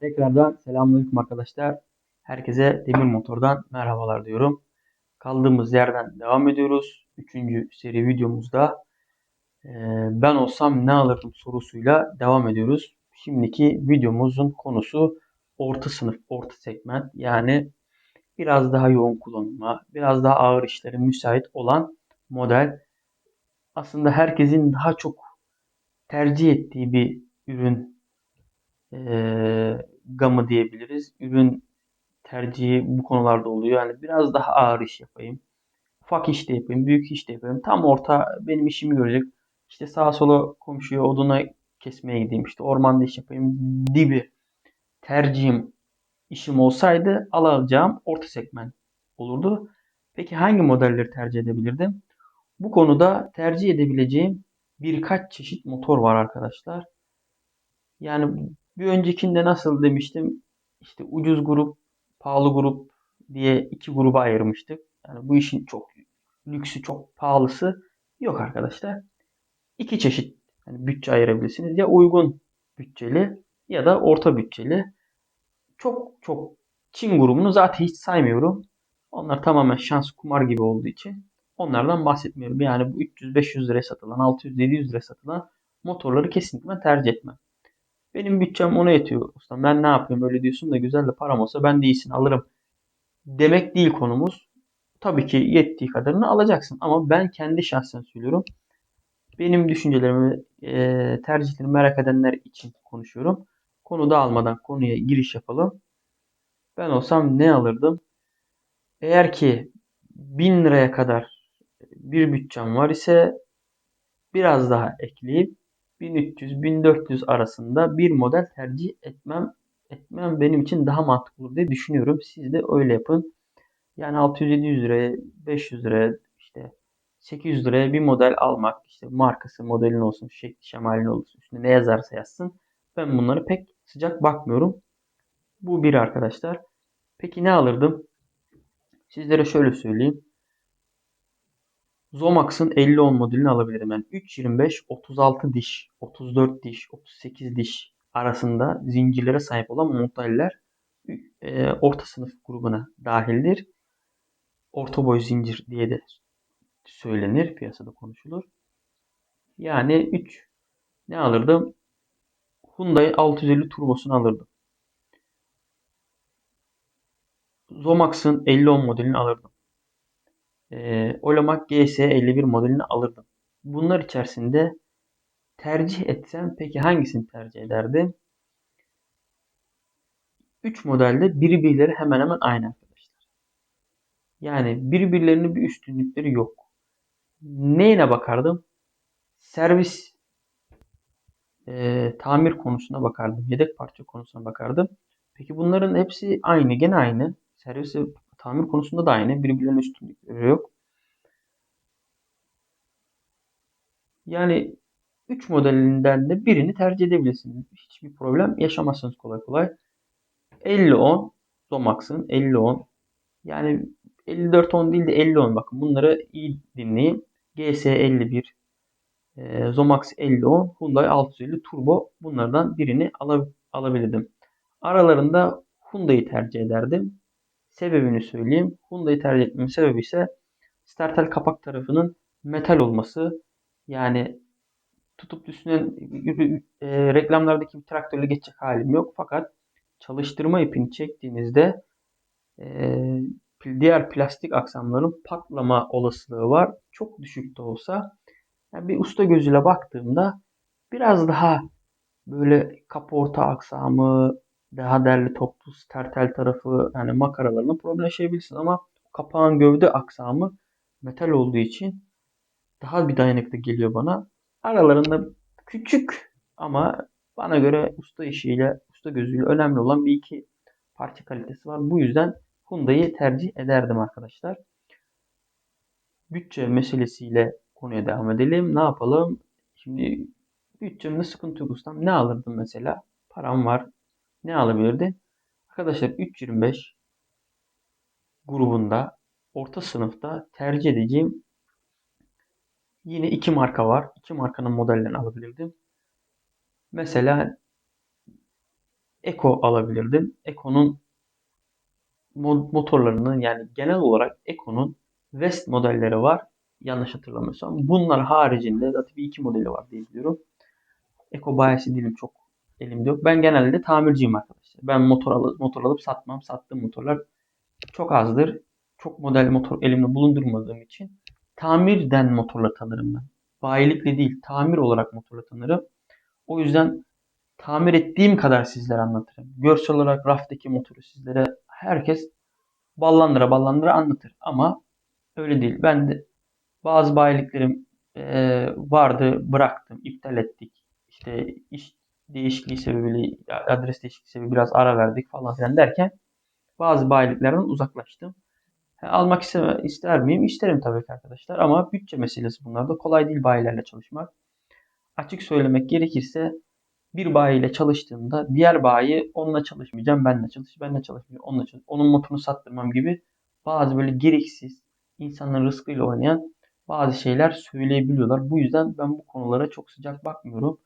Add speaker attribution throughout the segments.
Speaker 1: Tekrardan selamünaleyküm arkadaşlar. Herkese Demir Motor'dan merhabalar diyorum. Kaldığımız yerden devam ediyoruz. Üçüncü seri videomuzda e, ben olsam ne alırdım sorusuyla devam ediyoruz. Şimdiki videomuzun konusu orta sınıf, orta segment yani biraz daha yoğun kullanıma, biraz daha ağır işlere müsait olan model. Aslında herkesin daha çok tercih ettiği bir ürün e, gamı diyebiliriz. Ürün tercihi bu konularda oluyor. Yani biraz daha ağır iş yapayım. Ufak iş de yapayım, büyük iş de yapayım. Tam orta benim işimi görecek. İşte sağa sola komşuya oduna kesmeye gideyim. İşte ormanda iş yapayım gibi tercihim işim olsaydı alacağım orta segment olurdu. Peki hangi modelleri tercih edebilirdim? Bu konuda tercih edebileceğim birkaç çeşit motor var arkadaşlar. Yani bir öncekinde nasıl demiştim? İşte ucuz grup, pahalı grup diye iki gruba ayırmıştık. Yani bu işin çok lüksü, çok pahalısı yok arkadaşlar. İki çeşit yani bütçe ayırabilirsiniz. Ya uygun bütçeli ya da orta bütçeli. Çok çok Çin grubunu zaten hiç saymıyorum. Onlar tamamen şans kumar gibi olduğu için onlardan bahsetmiyorum. Yani bu 300-500 liraya satılan, 600-700 liraya satılan motorları kesinlikle tercih etmem. Benim bütçem ona yetiyor. Usta ben ne yapayım öyle diyorsun da güzel de param olsa ben de iyisini alırım. Demek değil konumuz. Tabii ki yettiği kadarını alacaksın. Ama ben kendi şahsen söylüyorum. Benim düşüncelerimi, e, tercihlerimi merak edenler için konuşuyorum. Konu dağılmadan konuya giriş yapalım. Ben olsam ne alırdım? Eğer ki 1000 liraya kadar bir bütçem var ise biraz daha ekleyip 1300-1400 arasında bir model tercih etmem etmem benim için daha mantıklı olur diye düşünüyorum. Siz de öyle yapın. Yani 600-700 liraya, 500 liraya, işte 800 liraya bir model almak, işte markası, modelin olsun, şekli, şemalin olsun, üstünde ne yazarsa yazsın. Ben bunları pek sıcak bakmıyorum. Bu bir arkadaşlar. Peki ne alırdım? Sizlere şöyle söyleyeyim. Zomax'ın 50-10 modelini alabilirim. Yani 3.25, 36 diş, 34 diş, 38 diş arasında zincirlere sahip olan modeller e, orta sınıf grubuna dahildir. Orta boy zincir diye de söylenir. Piyasada konuşulur. Yani 3 ne alırdım? Hyundai 650 turbosunu alırdım. Zomax'ın 50-10 modelini alırdım e, Olamak GS51 modelini alırdım. Bunlar içerisinde tercih etsem peki hangisini tercih ederdim? 3 modelde birbirleri hemen hemen aynı arkadaşlar. Yani birbirlerinin bir üstünlükleri yok. Neyine bakardım? Servis e, tamir konusuna bakardım. Yedek parça konusuna bakardım. Peki bunların hepsi aynı. Gene aynı. Servis Tamir konusunda da aynı. Birbirlerine üstünlükleri yok. Yani 3 modelinden de birini tercih edebilirsiniz. Hiçbir problem yaşamazsınız kolay kolay. 50-10 Zomax'ın 50-10 yani 54-10 değil de 50-10 bakın bunları iyi dinleyin. GS51 e, Zomax 50-10 Hyundai 650 Turbo bunlardan birini alab alabilirdim. Aralarında Hyundai'yi tercih ederdim. Sebebini söyleyeyim. Hyundai'yi tercih etmemin sebebi ise startel kapak tarafının metal olması. Yani tutup üstüne e, reklamlardaki bir traktörle geçecek halim yok. Fakat çalıştırma ipini çektiğinizde e, diğer plastik aksamların patlama olasılığı var. Çok düşük de olsa. Yani bir usta gözüyle baktığımda biraz daha böyle kaporta aksamı, daha derli toplu tertel tarafı yani makaralarına problem yaşayabilirsiniz ama kapağın gövde aksamı metal olduğu için daha bir dayanıklı geliyor bana. Aralarında küçük ama bana göre usta işiyle, usta gözüyle önemli olan bir iki parça kalitesi var. Bu yüzden Hyundai'yi tercih ederdim arkadaşlar. Bütçe meselesiyle konuya devam edelim. Ne yapalım? Şimdi bütçemde sıkıntı yok ustam. Ne alırdım mesela? Param var ne alabilirdi? Arkadaşlar 3.25 grubunda orta sınıfta tercih edeceğim yine iki marka var. İki markanın modellerini alabilirdim. Mesela Eco alabilirdim. Eco'nun mo- motorlarının yani genel olarak Eco'nun West modelleri var. Yanlış hatırlamıyorsam. Bunlar haricinde zaten bir iki modeli var diye biliyorum. Eco bayisi değilim çok elimde yok. Ben genelde tamirciyim arkadaşlar. Ben motor alıp, motor alıp satmam. Sattığım motorlar çok azdır. Çok model motor elimde bulundurmadığım için tamirden motorla tanırım ben. Bayilikle değil, tamir olarak motorla tanırım. O yüzden tamir ettiğim kadar sizlere anlatırım. Görsel olarak raftaki motoru sizlere herkes ballandıra ballandıra anlatır. Ama öyle değil. Ben de bazı bayiliklerim vardı, bıraktım, iptal ettik. İşte iş değişikliği sebebiyle, adres değişikliği sebebiyle biraz ara verdik falan filan derken bazı bayiliklerden uzaklaştım. Almak iste- ister miyim? İsterim tabii ki arkadaşlar. Ama bütçe meselesi bunlar da kolay değil bayilerle çalışmak. Açık söylemek gerekirse bir bayiyle çalıştığımda diğer bayi onunla çalışmayacağım, benle çalış, benle çalışmayacağım, onunla çalış. Onun motorunu sattırmam gibi bazı böyle gereksiz insanların rızkıyla oynayan bazı şeyler söyleyebiliyorlar. Bu yüzden ben bu konulara çok sıcak bakmıyorum.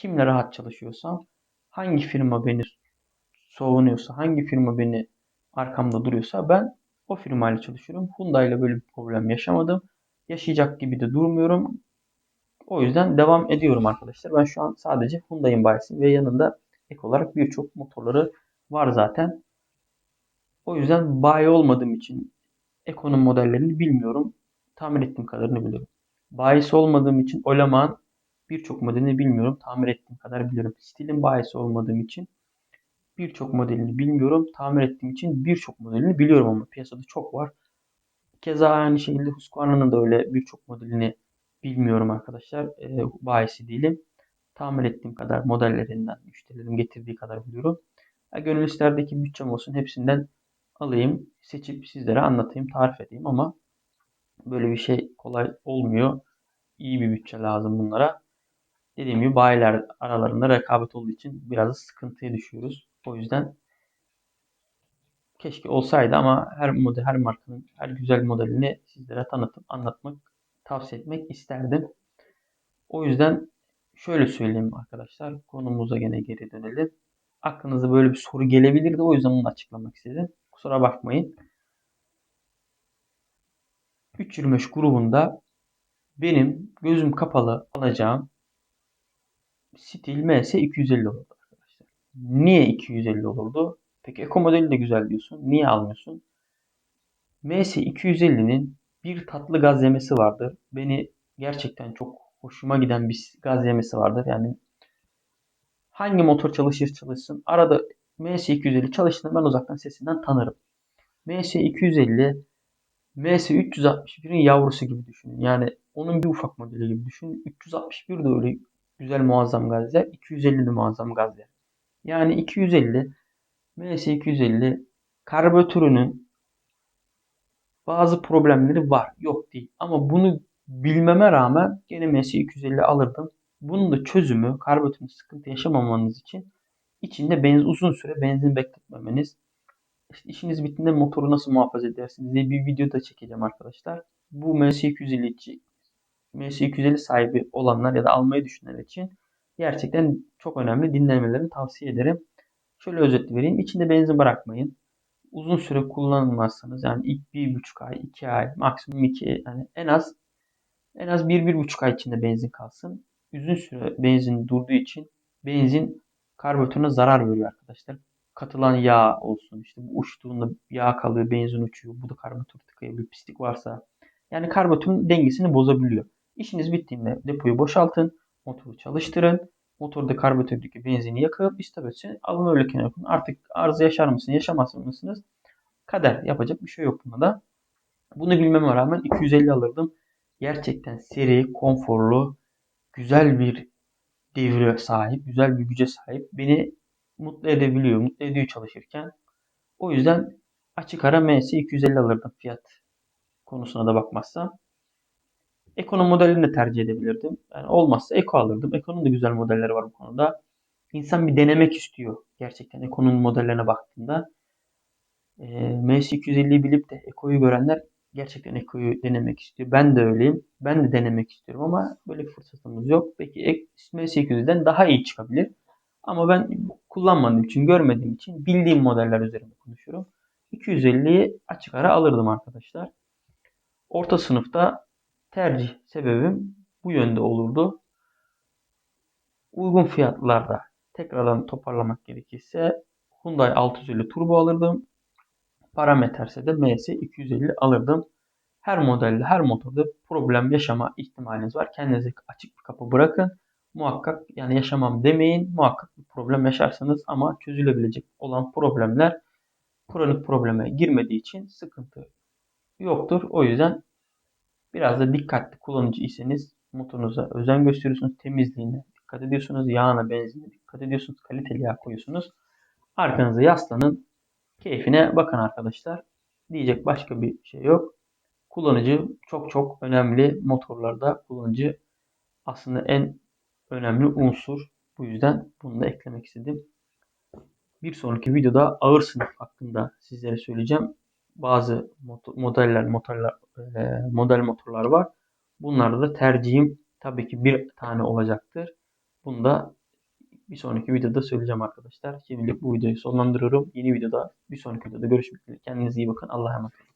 Speaker 1: Kimle rahat çalışıyorsam, hangi firma beni savunuyorsa, hangi firma beni arkamda duruyorsa ben o firmayla çalışıyorum. Hyundai ile böyle bir problem yaşamadım. Yaşayacak gibi de durmuyorum. O yüzden devam ediyorum arkadaşlar. Ben şu an sadece Hyundai'in bayisi ve yanında ek olarak birçok motorları var zaten. O yüzden bayi olmadığım için Eko'nun modellerini bilmiyorum. Tamir ettiğim kadarını biliyorum. Bayisi olmadığım için Olama'nın birçok modelini bilmiyorum. Tamir ettiğim kadar biliyorum. Stil'in bayisi olmadığım için birçok modelini bilmiyorum. Tamir ettiğim için birçok modelini biliyorum ama piyasada çok var. Keza aynı şekilde Husqvarna'nın da öyle birçok modelini bilmiyorum arkadaşlar. E, bayisi değilim. Tamir ettiğim kadar modellerinden, müşterilerin getirdiği kadar biliyorum. Ya, gönül isterdeki bütçem olsun hepsinden alayım, seçip sizlere anlatayım, tarif edeyim ama böyle bir şey kolay olmuyor. İyi bir bütçe lazım bunlara. Dediğim gibi bayiler aralarında rekabet olduğu için biraz sıkıntıya düşüyoruz. O yüzden keşke olsaydı ama her model, her markanın her güzel modelini sizlere tanıtıp anlatmak, tavsiye etmek isterdim. O yüzden şöyle söyleyeyim arkadaşlar. Konumuza gene geri dönelim. Aklınıza böyle bir soru gelebilirdi. O yüzden bunu açıklamak istedim. Kusura bakmayın. 325 grubunda benim gözüm kapalı alacağım Stil MS 250 olurdu arkadaşlar. Niye 250 olurdu? Peki Eko modeli de güzel diyorsun. Niye almıyorsun? MS 250'nin bir tatlı gaz yemesi vardır. Beni gerçekten çok hoşuma giden bir gaz yemesi vardır. Yani hangi motor çalışır çalışsın arada MS 250 çalıştığında ben uzaktan sesinden tanırım. MS 250 MS 361'in yavrusu gibi düşünün. Yani onun bir ufak modeli gibi düşünün. 361 de öyle güzel muazzam gaz yer. 250 de muazzam gaz yer. Yani 250 MS 250 karbüratörünün bazı problemleri var. Yok değil. Ama bunu bilmeme rağmen gene MS 250 alırdım. Bunun da çözümü karbüratörün sıkıntı yaşamamanız için içinde benzin uzun süre benzin bekletmemeniz. İşte işiniz bittiğinde motoru nasıl muhafaza edersiniz diye bir video da çekeceğim arkadaşlar. Bu MS 250 için MS 250 sahibi olanlar ya da almayı düşünenler için gerçekten çok önemli dinlemelerini tavsiye ederim. Şöyle özet vereyim. İçinde benzin bırakmayın. Uzun süre kullanılmazsanız yani ilk bir buçuk ay, iki ay, maksimum iki yani en az en az bir, bir buçuk ay içinde benzin kalsın. Uzun süre benzin durduğu için benzin karbüratörüne zarar veriyor arkadaşlar. Katılan yağ olsun işte bu uçtuğunda yağ kalıyor, benzin uçuyor. Bu da karbüratör. Bir pislik varsa yani karbüratörün dengesini bozabiliyor. İşiniz bittiğinde depoyu boşaltın, motoru çalıştırın. Motorda karbüratördeki benzini yakıp istabilsin. Alın öyle kenara koyun. Artık arıza yaşar mısınız, yaşamaz mısınız? Kader. Yapacak bir şey yok buna da. Bunu bilmeme rağmen 250 alırdım. Gerçekten seri, konforlu, güzel bir devre sahip, güzel bir güce sahip. Beni mutlu edebiliyor, mutlu ediyor çalışırken. O yüzden açık ara MS 250 alırdım fiyat konusuna da bakmazsam. Eko'nun modelini de tercih edebilirdim. Yani olmazsa Eko alırdım. Eko'nun da güzel modelleri var bu konuda. İnsan bir denemek istiyor. Gerçekten Eko'nun modellerine baktığında. E, MS250'yi bilip de Eko'yu görenler gerçekten Eko'yu denemek istiyor. Ben de öyleyim. Ben de denemek istiyorum ama böyle bir fırsatımız yok. Peki MS250'den daha iyi çıkabilir. Ama ben kullanmadığım için, görmediğim için bildiğim modeller üzerinde konuşuyorum. 250'yi açık ara alırdım arkadaşlar. Orta sınıfta tercih sebebim bu yönde olurdu. Uygun fiyatlarda tekrardan toparlamak gerekirse Hyundai 650 Turbo alırdım. Param de MS 250 alırdım. Her modelde, her motorda problem yaşama ihtimaliniz var. Kendinize açık bir kapı bırakın. Muhakkak yani yaşamam demeyin. Muhakkak bir problem yaşarsınız ama çözülebilecek olan problemler kronik probleme girmediği için sıkıntı yoktur. O yüzden biraz da dikkatli kullanıcı iseniz motorunuza özen gösteriyorsunuz. Temizliğine dikkat ediyorsunuz. Yağına, benzinine dikkat ediyorsunuz. Kaliteli yağ koyuyorsunuz. Arkanıza yaslanın. Keyfine bakın arkadaşlar. Diyecek başka bir şey yok. Kullanıcı çok çok önemli motorlarda kullanıcı aslında en önemli unsur. Bu yüzden bunu da eklemek istedim. Bir sonraki videoda ağır sınıf hakkında sizlere söyleyeceğim. Bazı modeller, motorlar, e, model motorlar var. Bunlarda da tercihim tabii ki bir tane olacaktır. Bunu da bir sonraki videoda söyleyeceğim arkadaşlar. Şimdilik bu videoyu sonlandırıyorum. Yeni videoda bir sonraki videoda görüşmek üzere. Kendinize iyi bakın. Allah'a emanet olun.